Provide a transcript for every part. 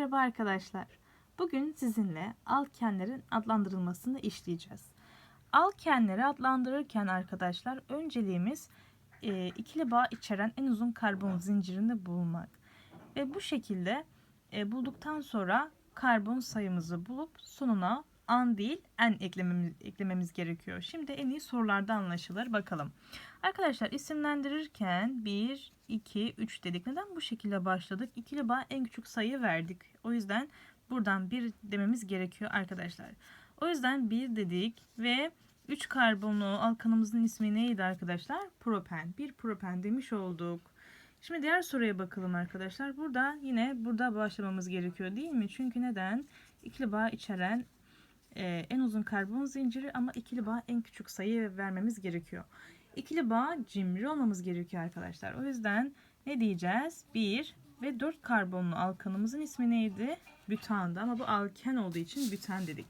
Merhaba arkadaşlar. Bugün sizinle alkenlerin adlandırılmasını işleyeceğiz. Alkenleri adlandırırken arkadaşlar önceliğimiz e, ikili bağ içeren en uzun karbon zincirini bulmak. Ve bu şekilde e, bulduktan sonra karbon sayımızı bulup sonuna an değil en eklememiz, eklememiz gerekiyor. Şimdi en iyi sorularda anlaşılır. Bakalım. Arkadaşlar isimlendirirken 1, 2, 3 dedik. Neden bu şekilde başladık? İkili bağ en küçük sayı verdik. O yüzden buradan 1 dememiz gerekiyor arkadaşlar. O yüzden 1 dedik ve 3 karbonlu alkanımızın ismi neydi arkadaşlar? Propen. 1 propen demiş olduk. Şimdi diğer soruya bakalım arkadaşlar. Burada yine burada başlamamız gerekiyor değil mi? Çünkü neden? İkili bağ içeren e, en uzun karbon zinciri ama ikili bağ en küçük sayı vermemiz gerekiyor. İkili bağ cimri olmamız gerekiyor arkadaşlar. O yüzden ne diyeceğiz? 1 ve 4 karbonlu alkanımızın ismi neydi? Bütandı ama bu alken olduğu için büten dedik.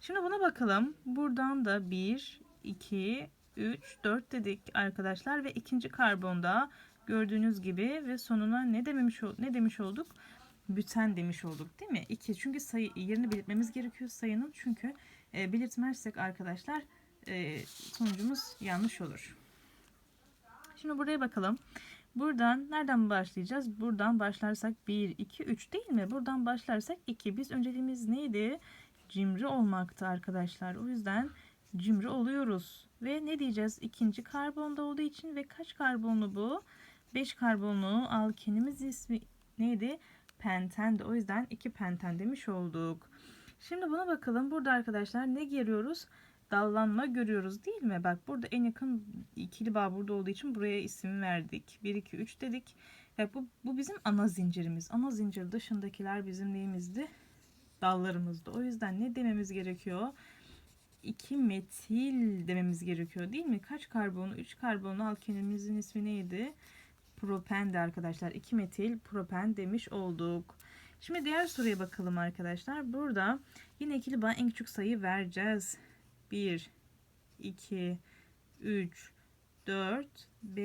Şimdi buna bakalım. Buradan da 1, 2, 3, 4 dedik arkadaşlar ve ikinci karbonda gördüğünüz gibi ve sonuna ne dememiş ne demiş olduk? Büten demiş olduk değil mi? 2 çünkü sayı yerini belirtmemiz gerekiyor sayının çünkü e, belirtmezsek arkadaşlar e, sonucumuz yanlış olur. Şimdi buraya bakalım. Buradan nereden başlayacağız? Buradan başlarsak 1, 2, 3 değil mi? Buradan başlarsak 2. Biz önceliğimiz neydi? Cimri olmaktı arkadaşlar. O yüzden cimri oluyoruz. Ve ne diyeceğiz? İkinci karbonda olduğu için ve kaç karbonlu bu? 5 karbonlu alkenimiz ismi neydi? Penten de. O yüzden 2 penten demiş olduk. Şimdi buna bakalım. Burada arkadaşlar ne görüyoruz? dallanma görüyoruz değil mi? Bak burada en yakın ikili bağ burada olduğu için buraya isim verdik. 1, 2, 3 dedik. Ve bu, bu bizim ana zincirimiz. Ana zincir dışındakiler bizim neyimizdi? Dallarımızdı. O yüzden ne dememiz gerekiyor? 2 metil dememiz gerekiyor değil mi? Kaç karbonu? 3 karbonlu alkenimizin ismi neydi? Propendi arkadaşlar. 2 metil propen demiş olduk. Şimdi diğer soruya bakalım arkadaşlar. Burada yine ikili bağ en küçük sayı vereceğiz. 1, 2, 3, 4, 5.